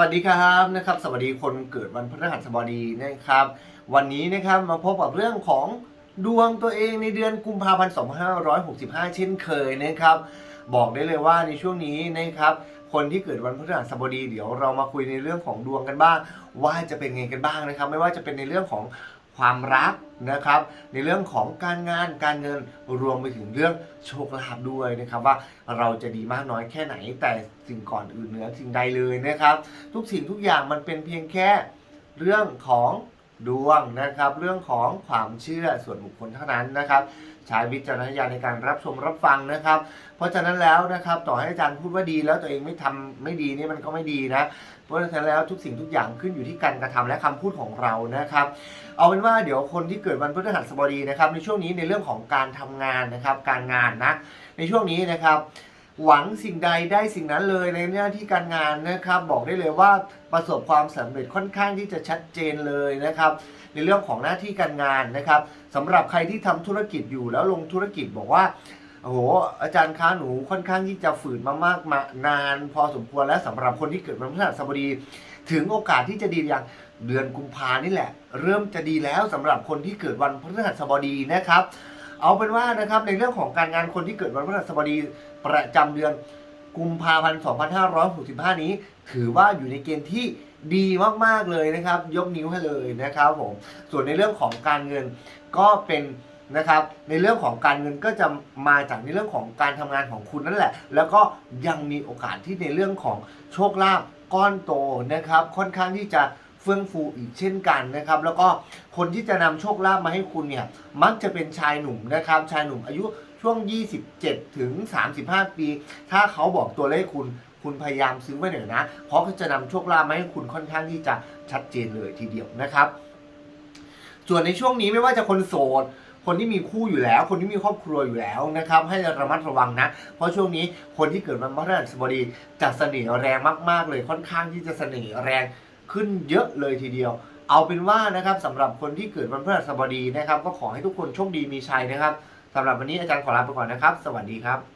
วัสดีครับนะครับสวัสดีคนเกิดวันพฤหัสบดีนะครับ วันนี้นะครับมาพบกับเรื่องของดวงตัวเองในเดือนกุมภาพันธ์2565 เช่นเคยนะครับ บอกได้เลยว่าในช่วงนี้นะครับ คนที่เกิดวันพฤหัสบดีเดี๋ยวเรามาคุยในเรื่องของดวงกันบ้าง ว่าจะเป็นไงกันบ้างนะครับ ไม่ว่าจะเป็นในเรื่องของ ความรักนะครับ ในเรื่องของการงานการเงินรวมไปถึงเรื่องโชคลาภด้วยนะครับ ว่าเราจะดีมากน้อยแค่ไหน แต่สิ่งก่อนอื่นเหนือสิ่งใดเลยนะครับ ทุกสิ่งทุกอย่างมันเป็นเพียงแค่เรื่องของ ดวงนะครับ เรื่องของความเชื่อส่วนบุคคลเท่านั้นนะครับ ใช้วิจารณญาณในการรับชมรับฟังนะครับ เพราะฉะนั้นแล้วนะครับต่อให้อาจารย์พูดว่าดีแล้วตัวเองไม่ทำไม่ดีนี่มันก็ไม่ดีนะ เพราะฉะนั้นแล้วทุกสิ่งทุกอย่างขึ้นอยู่ที่การกระทำและคำพูดของเรานะครับ เอาเป็นว่าเดี๋ยวคนที่เกิดวันพฤหัสบดีนะครับ ในช่วงนี้ในเรื่องของการทำงานนะครับ การงานนะในช่วงนี้นะครับ หวังสิ่งใดได้สิ่งนั้นเลยในหน้าที่การงานนะครับ บอกได้เลยว่าประสบความสำเร็จค่อนข้างที่จะชัดเจนเลยนะครับ ในเรื่องของหน้าที่การงานนะครับสำหรับใครที่ทำธุรกิจอยู่แล้วลงธุรกิจบอกว่าโอ้โหอาจารย์คะหนูค่อนข้างที่จะฝืนมามากมานาน พอสมควรและสำหรับคนที่เกิดวันพฤหัสบดี ถึงโอกาสที่จะดีอย่างเดือนกุมภานี่แหละ เริ่มจะดีแล้วสำหรับคนที่เกิดวันพฤหัสบดีนะครับ เอาเป็นว่านะครับในเรื่องของการงานคนที่เกิดวันพฤหัสบดีประจำเดือนกุมภาพันธ์ 2565 นี้ ถือว่าอยู่ในเกณฑ์ที่ดีมาก ๆ เลยนะครับ ยกนิ้วให้เลยนะครับผม ส่วนในเรื่องของการเงินก็เป็นนะครับ ในเรื่องของการเงินก็จะมาจากในเรื่องของการทำงานของคุณนั่นแหละ แล้วก็ยังมีโอกาสที่ในเรื่องของโชคลาภก้อนโตนะครับ ค่อนข้างที่จะ ฟื่องฟูอีกเช่นกันนะครับ แล้วก็คนที่จะนำโชคลาภมาให้คุณเนี่ยมักจะเป็นชายหนุ่มนะครับ ชายหนุ่มอายุช่วง 27 ถึง 35 ปี ถ้าเขาบอกตัวเลขคุณคุณพยายามซื้อไว้หน่อยนะ เพราะเขาจะนำโชคลาภมาให้คุณค่อนข้างที่จะชัดเจนเลยทีเดียวนะครับ ส่วนในช่วงนี้ไม่ว่าจะคนโสดคนที่มีคู่อยู่แล้ว คนที่มีครอบครัวอยู่แล้วนะครับ ให้ระมัดระวังนะ เพราะช่วงนี้คนที่เกิดวันพฤหัสบดีจะเสน่ห์แรงมาก ๆ เลยค่อนข้างที่จะเสน่ห์แรง ขึ้นเยอะเลยทีเดียว เอาเป็นว่านะครับสำหรับคนที่เกิดวันพฤหัสบดีนะครับ ก็ขอให้ทุกคนโชคดีมีชัยนะครับสำหรับวันนี้อาจารย์ขอลาไปก่อนนะครับ สวัสดีครับ